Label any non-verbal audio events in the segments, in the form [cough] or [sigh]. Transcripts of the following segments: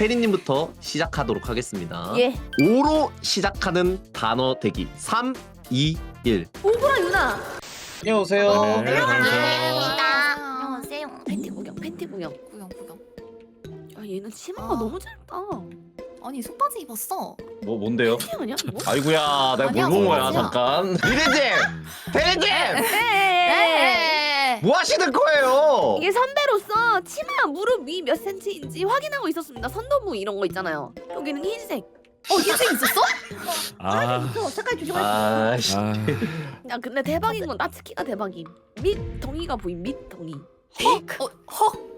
태리님부터 시작하도록 하겠습니다. 예. 오로 시작하는 단어 대기 3, 2, 1. 오구라 유나. 안녕하세요. 네, 감사합니다. 안녕하세요. 팬티 구경, 팬티 구경. 구경 구경. 야 얘는 치마가 아. 너무 짧다. 아니 속바지 입었어. 뭐 뭔데요? 티 아니야? 뭐? 아이구야, 내가 아니야, 뭘본 거야. 잠깐. 태리님! 네. 뭐 하시는 거예요? 이게 선배로서 치마 무릎 위 몇 센치인지 확인하고 있었습니다. 선도부 이런 거 있잖아요. 여기는 흰색. 어 흰색 있었어? 아, 저 색깔 조심하세요. 아씨. 아, 야 근데 대박인 건 나츠키가 대박임. 밑 덩이가 보임. 밑 덩이. 어, 헉.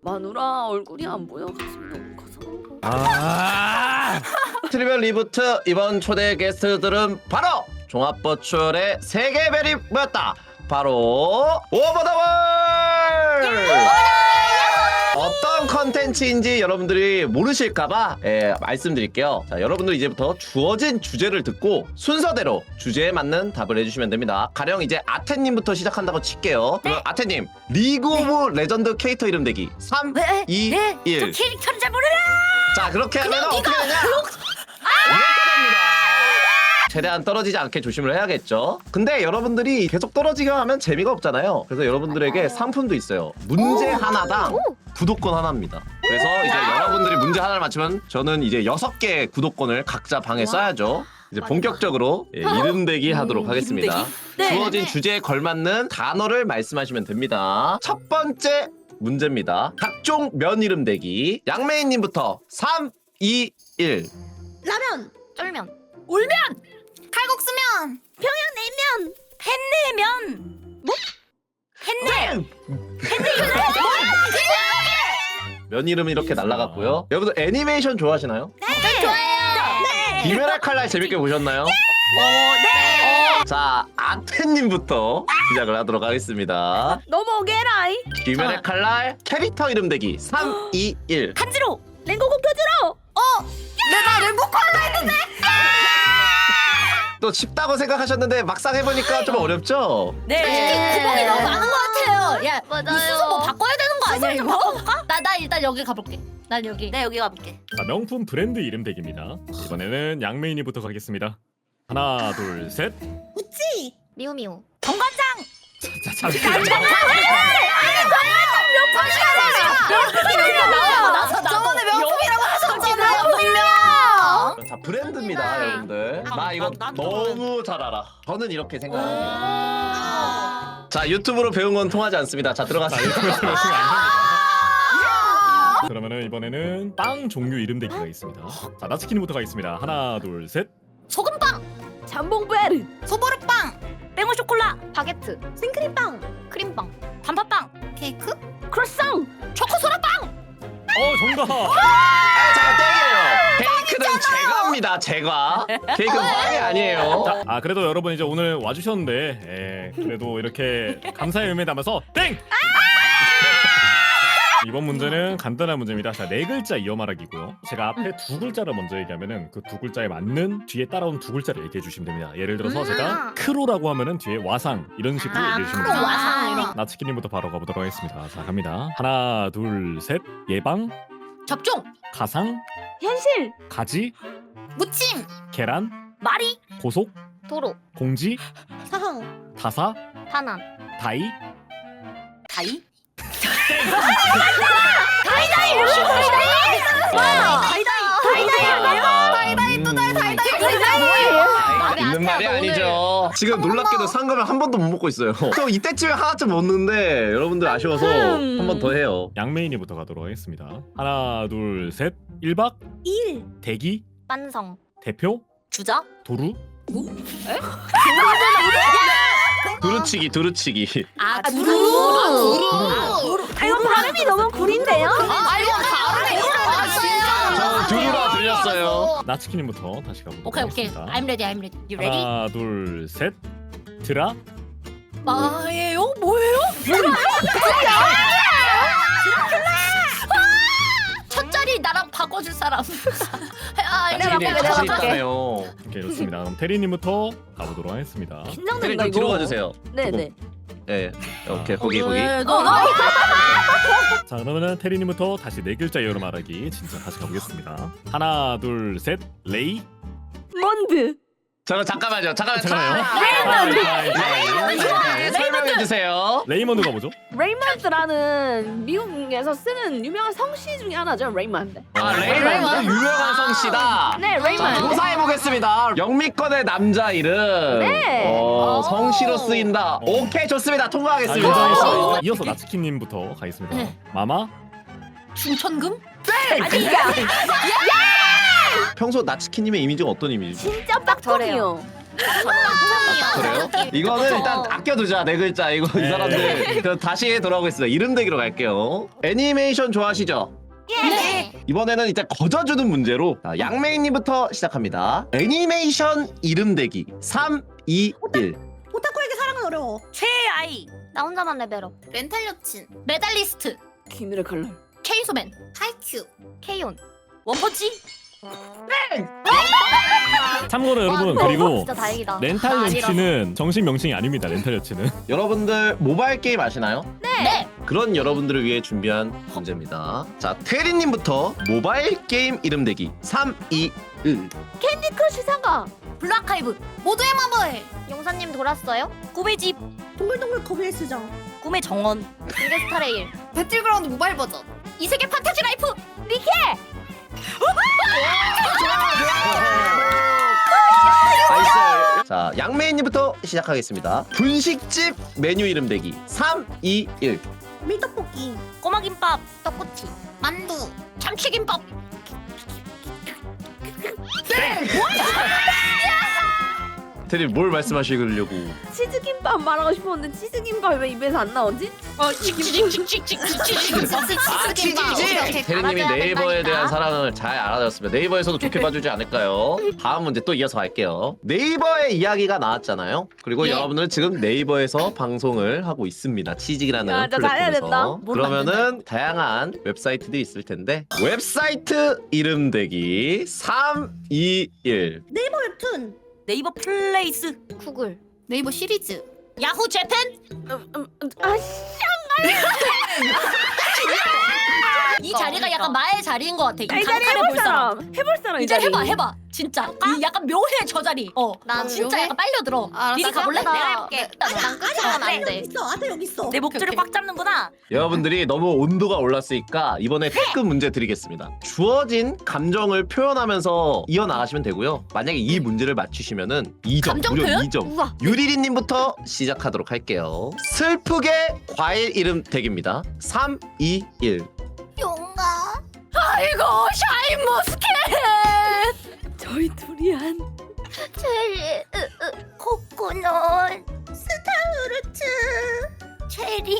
마누라 얼굴이 안 보여. 가슴이 너무 커서. 아, [laughs] 트리비얼 리부트 이번 초대 게스트들은 바로 종합버추얼의 세계별이 모였다. 바로 오버더월! 어떤 컨텐츠인지 여러분들이 모르실까봐 예, 말씀드릴게요. 자, 여러분들 이제부터 주어진 주제를 듣고 순서대로 주제에 맞는 답을 해주시면 됩니다. 가령 이제 아테님부터 시작한다고 칠게요. 그럼 아테님, 리그 오브 레전드 캐릭터 이름 대기 3, 네. 2, 네. 1. 저 캐릭터를 잘 모르라. 자 그렇게 하면 어떻게 되냐? 이렇게 됩니다. 최대한 떨어지지 않게 조심을 해야겠죠. 근데 여러분들이 계속 떨어지게 하면 재미가 없잖아요. 그래서 여러분들에게 상품도 있어요. 문제 하나당 구독권 하나입니다. 그래서 이제 여러분들이 문제 하나를 맞추면 저는 이제 여섯 개 구독권을 각자 방에 써야죠. 이제 본격적으로 예, 이름 대기 하도록 음, 하겠습니다. 이름 네. 주어진 주제에 걸맞는 단어를 말씀하시면 됩니다. 첫 번째 문제입니다. 각종 면 이름 대기. 양메이님부터 3, 2, 1. 라면. 쫄면. 울면. 칼국수면. 평양냉면. 팬내면. 뭐? 팬내. [laughs] 면 이름 이렇게 날라갔고요. 여러분들 애니메이션 좋아하시나요? 네. 좋아요. 비메랄 칼날 재밌게 보셨나요? 네. 자, 아테님부터 시작을 하도록 하겠습니다. 넘어게라이. 비메랄 칼날 캐릭터 이름 대기 3, 2, 1. 탄지로. 랭고고 켜주러. 내가 랭고콜라 했는데. 또 쉽다고 생각하셨는데 막상 해보니까 좀 어렵죠? 네. 구멍이 너무 많은 것 같아요. 야, 맞아요. 이 순서 뭐 바꿔야 되는 거 아니야 이거? 바꿔볼까? 나, 나 일단 여기 가볼게. 난 여기. 네 여기 가볼게. 자, 명품 브랜드 이름 대기입니다. 이번에는 양메인이부터 가겠습니다. 하나, 둘, 셋. 우찌. 미우미우. 정관장. 자, 자, 저번에 명품이라고 하셨잖아요 분명. 자, 브랜드입니다, 여러분들. 나 이거 나- 나- 너무 잘 알아. 저는 이렇게 생각합니다. 자, 유튜브로 배운 건 통하지 않습니다. 자, 들어가세요. [laughs] 그러면은 이번에는 빵 종류 이름 대기가 있습니다. 자, 나츠키님부터 가겠습니다. 하나, 둘, 셋. 소금빵. 잠봉베르. 소보르빵. 뺑오 쇼콜라. 바게트. 생크림빵. 크림빵. 단팥빵. 케이크. 크로상. 초코소라빵. 어, 정답. 아, 잠깐. 케이크는 제과입니다, 제과. 케이크는 빵이 아니에요. 자, 아 그래도 여러분 이제 오늘 와주셨는데, 예, 그래도 이렇게 감사의 의미 담아서 땡. 이번 문제는 간단한 문제입니다. 자, 네 글자 이어 말하기고요. 제가 앞에 두 글자를 먼저 얘기하면은 그 두 글자에 맞는 뒤에 따라온 두 글자를 얘기해 주시면 됩니다. 예를 들어서 제가 크로라고 하면은 뒤에 와상 이런 식으로 얘기해 주시면 됩니다. 와상 이런. 나츠키님부터 바로 가보도록 하겠습니다. 자, 갑니다. 하나, 둘, 셋. 예방, 접종. 가상, 현실. 가지, 무침. 계란, 마리. 고속, 도로. 공지, 사항. 다사, 탄환. 다이, 다이. 다이다이 또 다이 다이 다이 아, 있는 말이 아니죠. 지금 놀랍게도 상금을 한 번도 못 먹고 있어요. [laughs] 또 이때쯤에 하나쯤 먹는데 여러분들 아쉬워서 음. 한번 더 해요. 양메인이부터 가도록 하겠습니다. 하나, 둘, 셋. 1박, 1. 대기, 반성. 대표, 주자. 도루, 두루치기, 두루치기. 아 두루. 두루. 아 이거 발음이 너무 구린데요? 아. 아 진짜. 저 두루라 들렸어요. 나츠키님부터 다시 가보도록 오케이 오케이. 하겠습니다. I'm ready. I'm ready. You ready? 하나, 둘, 셋. 드라, 마예요? 뭐예요? 첫 자리 나랑 바꿔줄 사람. 아, 내가 자신이 바꿔, 자신 내가 바꿔. 있다네요. 오케이 좋습니다. 그럼 테리님부터 가보도록 하겠습니다. 긴장된다 이거. 뒤로 가주세요. 네네. 예, 오케이 거기 거기. 왜, 너, 너. [laughs] 자 그러면은 테리님부터 다시 네 글자 이어로 말하기 진짜 다시 가보겠습니다. 하나 둘 셋 레이 몬드. 저 잠깐만요. 잠깐만. 잠깐만요. 레이먼드. 설명해 주세요. 레이먼드 가보죠. 레이먼드라는 미국에서 쓰는 유명한 성씨 중에 하나죠. 레이먼드. 아 레이먼드 유명한 성씨다. 네, 자, 레이먼드. 조사해 보겠습니다. 영미권의 남자 이름. 네. 어, 오. 성씨로 쓰인다. 어. 오케이 좋습니다. 자 통과하겠습니다. 이어서 이어서 나츠키님부터 가겠습니다. 네. 마마 중천금? 아니 야, 평소 나츠키님의 이미지가 어떤 이미지? 진짜 빡터리요. 그래요? 이거는 일단 아껴두자 네 글자 이거 이 네. 사람들 그럼 다시 돌아오겠습니다 이름 대기로 갈게요 애니메이션 좋아하시죠? 네. 이번에는 이제 거저주는 문제로 자, 양메이님부터 시작합니다 애니메이션 이름 대기 3, 2, 1 오타쿠에게 사랑은 어려워. 최아이. 나 혼자만 레벨업. 렌탈 여친 메달리스트. 귀멸의 칼날. 케이소맨. 하이큐 케이온. 원펀치. 참고로 여러분 와, 그리고 진짜 다행이다. 렌탈. 여치는 정식 명칭이 아닙니다. 렌탈 여치는 [laughs] 여러분들 모바일 게임 아시나요? 네. 그런 여러분들을 위해 준비한 문제입니다 자 테리님부터 모바일 게임 이름 대기 3, 2, 1 캔디 크러쉬 사가. 블루아카이브. 모두의 마블 용사님 돌았어요? 꿈의 집. 동글동글 거부의 수정. 꿈의 정원. [laughs] 인게스타 레일. 배틀그라운드 모바일 버전 이 세계 판타지 라이프. 나이스 자 양메이님부터 시작하겠습니다 분식집 메뉴 이름 대기 3, 2, 1 밀떡볶이. 꼬마김밥. 떡꼬치. 만두 참치김밥. 대리 뭘 말씀하시려고? 치즈김밥 말하고 싶었는데 치즈김밥이 왜 입에서 안 나오지? 어, 치즈김밥. 아 치즈김밥. 대리님이 네이버에 대한 사랑을 잘 알아들었습니다. 네이버에서도 좋게 [laughs] 봐주지 않을까요? 다음 문제 또 이어서 갈게요. 네이버의 이야기가 나왔잖아요. 그리고 예. 여러분은 지금 네이버에서 방송을 하고 있습니다. 치직이라는 야, 아, 나 잘해야 된다. 플랫폼에서. 그러면은 다양한 웹사이트들이 있을 텐데 웹사이트 이름 대기 3, 2, 1. 네이버 웹툰 네이버 플레이스. 구글. 네이버 시리즈 야후 재팬. 음, 음, 음, 아 씨. [laughs] 이 자리가 약간 나의 자리인 것 같아. 이이 자리 해볼 볼 사람. 해볼 사람 이 자리. 해봐 해봐. 진짜. 이 약간 묘해 저 자리. 어. 난 진짜 묘해? 약간 빨려 들어. 알았어, 미리 가볼래? 나- 내가 해볼게. 난 깜짝은 안 여기 돼. 있어. 아들 여기 있어. 내 목줄을 꽉 잡는 구나. 여러분들이 너무 온도가 올랐으니까 이번에 특급 문제 드리겠습니다. 주어진 감정을 표현하면서 이어나가시면 되고요. 만약에 이 문제를 맞추시면은 2점, 감정 무려 표현? 2점. 우와. 유리리님부터 시작하도록 할게요. 슬프게 과일 이름 덱입니다. 3, 2, 1. 아이고 샤인 머스켓. 저희 둘이 한 체리. 으, 으, 코코넛. 스타우르트. 체리.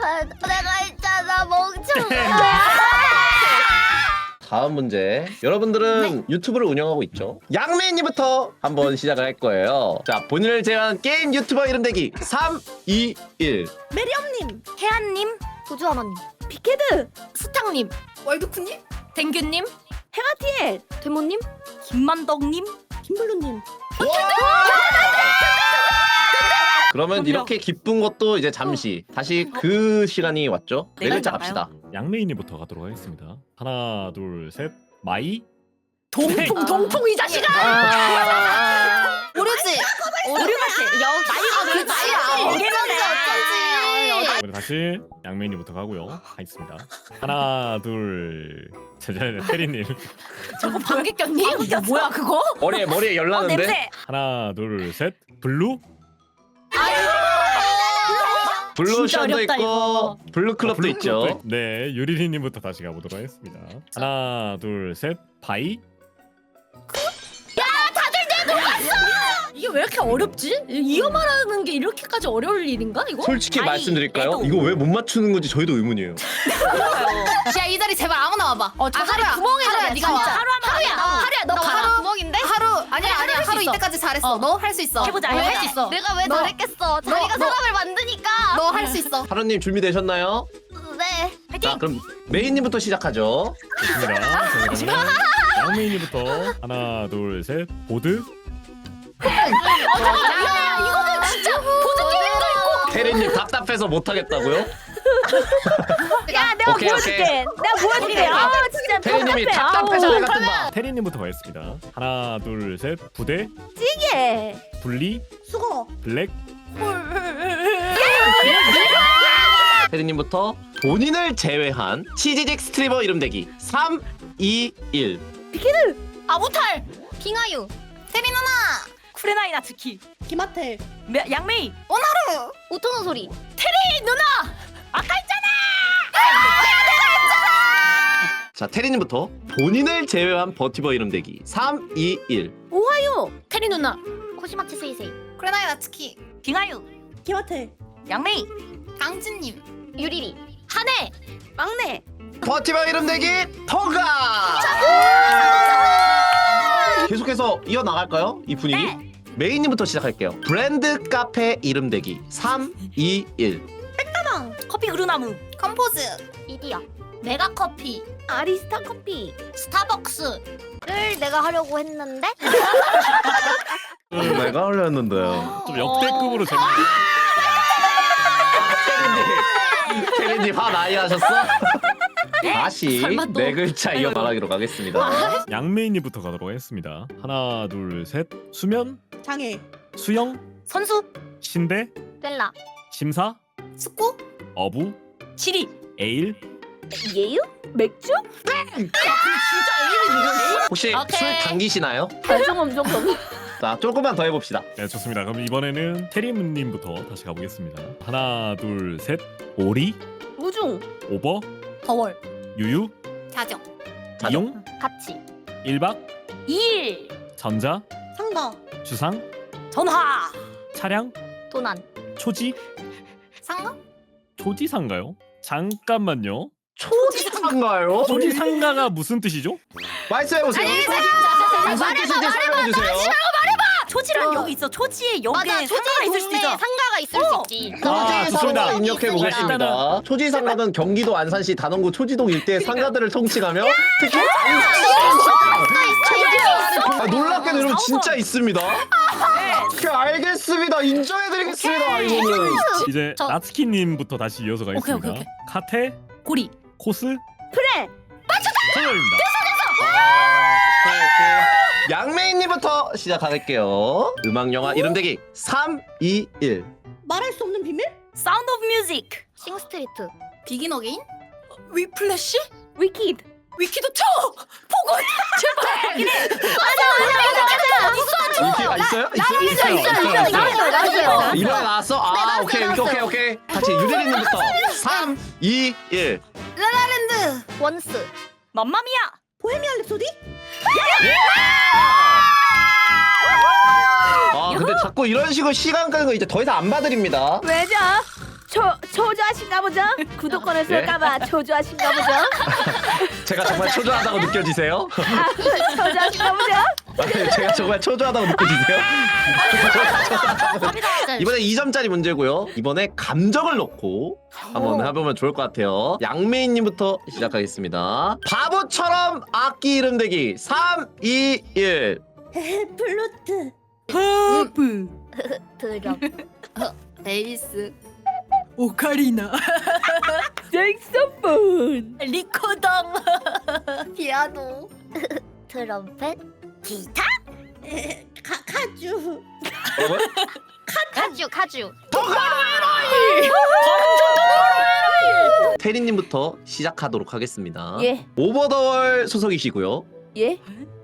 아, 내가 있잖아 멍청아. [laughs] 다음 문제. 여러분들은 유튜브를 운영하고 있죠. 양메이님부터 한번 시작을 할 거예요. 자, 본인을 제외한 게임 유튜버 이름 덱이 3, 2, 1. 메리엄님. 혜안님, 구주하나님. 피케드. 스탕님, 월드쿠님 댕규님, 헤가티엘. 데모님. 김만덕님. 김블루님. 그러면 그럼요. 이렇게 기쁜 것도 이제 잠시 다시 그 시간이 왔죠. 네 글자. 갑시다. 양메이님부터 가도록 하겠습니다. 하나 둘 셋 마이 동풍 동풍 이 자식아. 아. [laughs] 오류지 오류 같아. 여기. 나이가 그 나이야. 어쩐지 그럼 다시 양메이님부터 가고요. 하겠습니다. 하나 둘 셋. 테리님 [laughs] 저거 방귀 꼈니? 야, 뭐야 그거? 머리에 머리에 열 어, 나는데. 냄새. 하나 둘 셋 블루 블루 진짜 션도 어렵다, 있고. 블루 클럽도 블루 있죠. 네 유리리님부터 다시 가보도록 하겠습니다. 하나 둘 셋 바이 왜 이렇게 어렵지? 이어 말하는 게 이렇게까지 어려울 일인가 이거? 솔직히 아이, 말씀드릴까요? 애도. 이거 왜 못 맞추는 건지 저희도 의문이에요. [laughs] 야 이 자리 제발 아무나 와봐 어, 저 아, 자리 하루야. 구멍에 하루야 네가 와. 하루 하면 하루야. 하루야 너너 가라 구멍인데? 하루 아니야 하루 아니야 할수 하루 있어. 이때까지 잘했어 어. 너 할 수 있어 해보자, 너. 할 수 있어 내가 왜 너. 잘했겠어? 자기가 너. 사람을 만드니까. 너 할 수 있어 하루님 준비되셨나요? 네. 자 그럼 메인님부터 시작하죠. 좋습니다. [laughs] [laughs] 양메이님부터 하나 둘 셋 보드 야, 이거는 진짜 보드 게임도 있고 테리님 답답해서 못하겠다고요? 야 내가 오케이, 보여줄게. 오케이. 내가 보여줄게. 아 진짜 테리님이 답답해. 답답해서 내가 뜬다. 테리님부터 가겠습니다. 하나, 둘, 셋. 부대, 찌개. 분리, 수거. 블랙, 테리님부터 본인을 제외한 치지직 스트리머 이름 대기 3, 2, 1 아 못할. 빙하유. 세리 누나. 쿠레나이 나츠키. 김하태. 양메이. 오토노 소리. 자, 테리님부터 본인을 제외한 버티버 이름 대기 3, 2, 1 오하요. 테리 누나. 코시마츠 세이세이. 그레나이 나츠키. 빙하유. 김하태. 양메이. 강진님. 유리리. 한해. 막내. 버티버 이름 대기 터가 계속해서 이어나갈까요? 이 분위기? 네. 메인님부터 시작할게요 브랜드 카페 이름 대기 3, 2, 1 사망. 커피 그루나무. 컴포즈. 이디야. 메가 커피. 아리스타 커피. 스타벅스. 를 내가 하려고 했는데 내가 올렸는데요 좀 역대급으로 재밌네. 테리님 테리님 화 많이 하셨어? 다시 설마 또? 네 글자 이어 말하기로 가겠습니다 양메인님부터 가도록 하겠습니다. 하나, 둘, 셋. 수면, 장애. 수영, 선수. 신대, 벨라. 심사, 숙구. 어부, 지리. 에일, 예유? 맥주? 혹시 오케이. 술 당기시나요? 발성음 조금. 자 조금만 더 해봅시다 네 좋습니다. 그럼 이번에는 테리님부터 다시 가보겠습니다. 하나, 둘, 셋. 오리, 무중. 오버, 더월. 유유, 자정. 자정. 이용, 같이. 일박, 일. 전자, 상가. 주상, 전화. 차량, 도난. 초지, 상가? 초지상가요? 잠깐만요. 초지상가요? 초지상가가 무슨 뜻이죠? 말씀해보세요 무슨 뜻인지 설명해주세요 초지란 여기 있어. 초지에 여기에 맞아. 초지 상가가 있을 수도 동네 있어. 상가가 있을 어. 수 있지. 아, 좋습니다. 입력해 보겠습니다. 초지 상가는 경기도 안산시 단원구 초지동 일대 상가들을 통칭하며 특히 아, 놀랍게도 여러분 진짜 있습니다. 오케이, 알겠습니다. 인정해드리겠습니다. 이거는 이제 저- 나츠키님부터 다시 이어서 가겠습니다. 오케이, 오케이. 카테, 고리. 코스, 그래. 정답입니다. 오케이, 오케이. 양메인님부터 시작할게요. 음악 영화 이름 대기 3, 2, 1 말할 수 없는 비밀? 사운드 오브 뮤직. 싱스트리트. 비긴 어게인. 위플래시? 위키드. 위키드 쳐. 보고 제발. [laughs] 위키가 있어요? 있어요? 있어요, 있어요, 있어요. 나왔어요. 이번에 나왔어? 아 나왔어요, 오케이 오케이 나왔어요. 오케이 오케이 같이 유리리님부터 3, 2, 1 라라랜드. 원스. 맘마미야. 보헤미안 랩소디? 아 근데 자꾸 이런 식으로 시간 끄는 거 이제 더 이상 안 봐드립니다 왜죠? 초 초조하신가 보죠? 구독권을 예? 쓸까봐 초조하신가 보죠? [laughs] 제가 정말 초조하다고 느껴지세요? 아, 초조하신가 보죠? 아니, 제가 정말 초조하다고 느껴지세요? 이번에 2점짜리 문제고요. 이번에 감정을 넣고 한번 해보면 좋을 것 같아요. 양메인님부터 시작하겠습니다. 바보처럼 악기 이름 대기 3, 2, 1 헤헤 플루트. 허브. 드럼. 베이스. 오카리나. [laughs] 섹소폰. 리코덩. [laughs] 피아노. [laughs] 트럼펫. 기타? 에, [laughs] 가, 가주. 뭐라고요? 카주 카주. 테리님부터 시작하도록 하겠습니다. 예. 오버더월 소속이시고요. 예.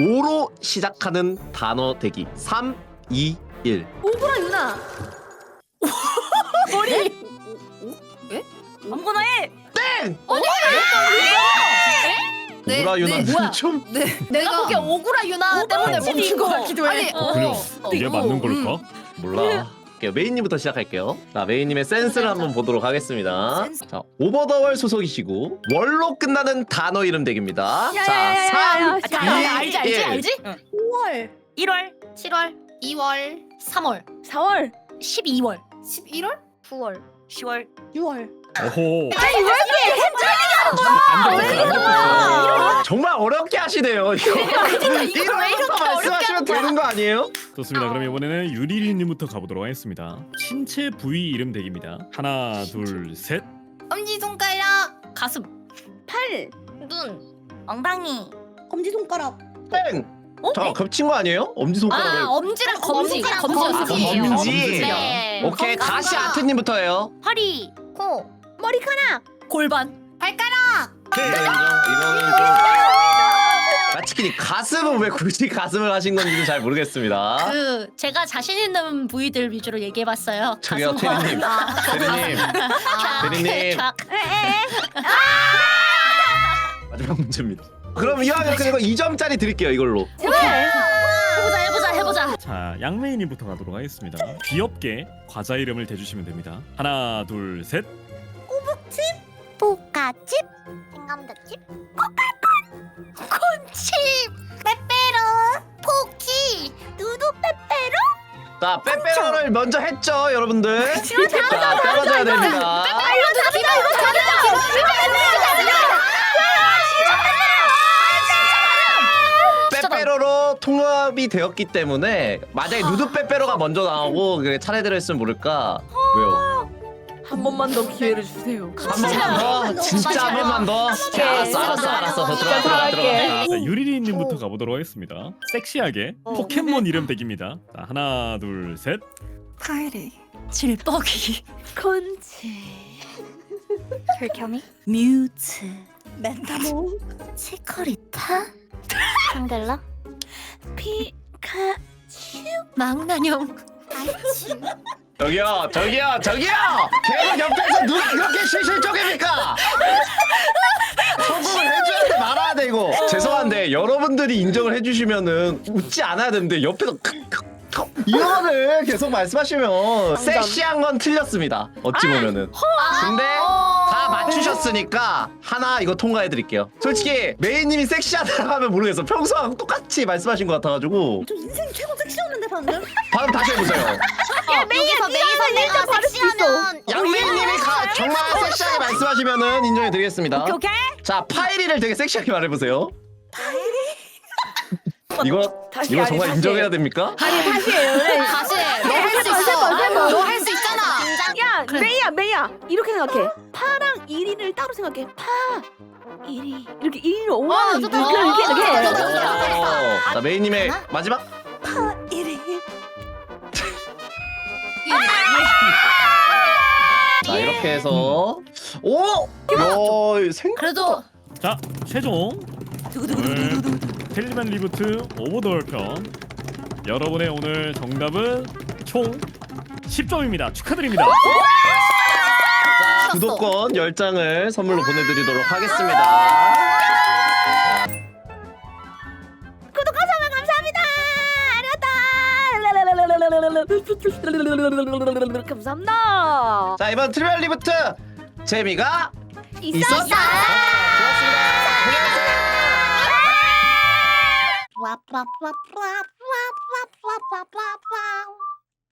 오로 시작하는 단어 대기 3, 2, 1 오브라 유나. 머리. 아무거나 해. 네, 오라 유나 네, 뭐야? [laughs] 좀 네. 내가 보기엔 오구라 유나 때문에 멈춘 것 이거. 같기도 해. 아니, 어. 그래요. 어, 이게 이거, 맞는 걸까? 음. 몰라. 할게요. 메인님부터 시작할게요. 자, 메인님의 센스를 한번 보도록 하겠습니다. 센스. 자, 오버더월 소속이시고 월로 끝나는 단어 이름 대기입니다. 야, 야, 야, 자, 야, 야, 3, 야, 아, 자, 알지 알지 일. 알지? 5월. 1월, 7월. 2월. 3월, 4월. 12월, 11월. 9월. 10월, 6월. 오호. 아니 왜 이렇게 안 정말 어렵게 하시네요. 이거 이러면서 말씀하시면 되는 거 아니에요? 좋습니다. 그럼 이번에는 유리리님부터 가보도록 하겠습니다. 신체 부위 이름 대기입니다. 하나, 둘, 셋. 엄지 손가락. 가슴. 팔 눈 엉덩이 검지손가락. 땡. 저 겹친 거 아니에요? 엄지 손가락을. 아 엄지랑 검지. 엄지랑 검지였어. 검지예요. 검지. 네 오케이 다시 아트님부터 해요. 허리 코 머리카락 골반. 발가락 인정. 이거는 좀. 마치키니 가슴은 왜 굳이 가슴을 하신 건지는 잘 모르겠습니다. 그 제가 자신 있는 부위들 위주로 얘기해봤어요. 저기요 가슴과 테리님, 테리님. 쫙. 마지막 문제입니다. 그럼 이왕 된거 2점짜리 드릴게요 이걸로. 해보자 해보자 해보자. 자, 양메이님부터 가도록 하겠습니다. 귀엽게 과자 이름을 대주시면 됩니다. 하나, 둘, 셋. 볶아칩 생감자칩? 콘칩? 빼빼로! 포키! 누드 빼빼로? 자 빼빼로를 먼저 했죠 여러분들. 자 떨어져야 됩니다. 빼빼로로 통합이 되었기 때문에 만약에 누드 빼빼로가 먼저 나오고 차례대로 했으면 모를까? 왜요? 한 번만 더 기회를 주세요 한 번만 더? 진짜 한 번만 더? 오케이, 알았어 알았어 알았어 더 들어가 들어가 들어가 자, 유리리님부터 가보도록 하겠습니다. 섹시하게 포켓몬 이름 대기입니다. 자, 하나, 둘, 셋. 카이리. 질뻑이. 콘치 별겸이 뮤츠. 멘타모. 치커리타 상델라 피카츄 망나뇽. 아이치 저기요 저기요 저기요! 계속 옆에서 누가 그렇게 실실 쪼갭니까? 해줘야 돼 말아야 돼 이거. 죄송한데 여러분들이 인정을 해주시면은 웃지 않아야 되는데 옆에서 이거를 계속 말씀하시면 섹시한 건 틀렸습니다. 어찌 보면은. 근데 다 맞추셨으니까 하나 이거 통과해 드릴게요. 솔직히 메이님이 섹시하다고 하면 모르겠어. 평소랑 똑같이 말씀하신 것 같아가지고. 저 인생 최고 섹시였는데 방금. 방금 다시 해보세요. 여기서 메이서 내가 섹시하면. 양메이님이 가- 정말 섹시하게 말씀하시면은 인정해 드리겠습니다. 오케이 자 파이리를 되게 섹시하게 말해보세요. 이거 다시 이거 아니, 정말 다시 인정해야 해. 됩니까? 아니 다시 해요. 네. 다시. 너할 수 있어. 너할 야 메이야 메이야. 이렇게 생각해. 파랑 1위를 따로 생각해. 파 1위 이렇게 1위를 5만 좋다. 이렇게 이렇게 어, 이렇게. 좋다, 좋다. 어, 자 메이님의 하나? 마지막? 이래. 자 이렇게 해서. 오! 야, 생... 그래도 자, 최종. 오늘 텔리만 리부트 오버돌 편 여러분의 오늘 정답은 총 10점입니다. 축하드립니다. 구독권 10장을 선물로 아! 보내드리도록 하겠습니다. 구독과 좋아요 감사합니다. 아리가또. 감사합니다. 자, 이번 트리얼 리부트 재미가 있었어. 있었어. 좋았습니다. 안녕히 가세요.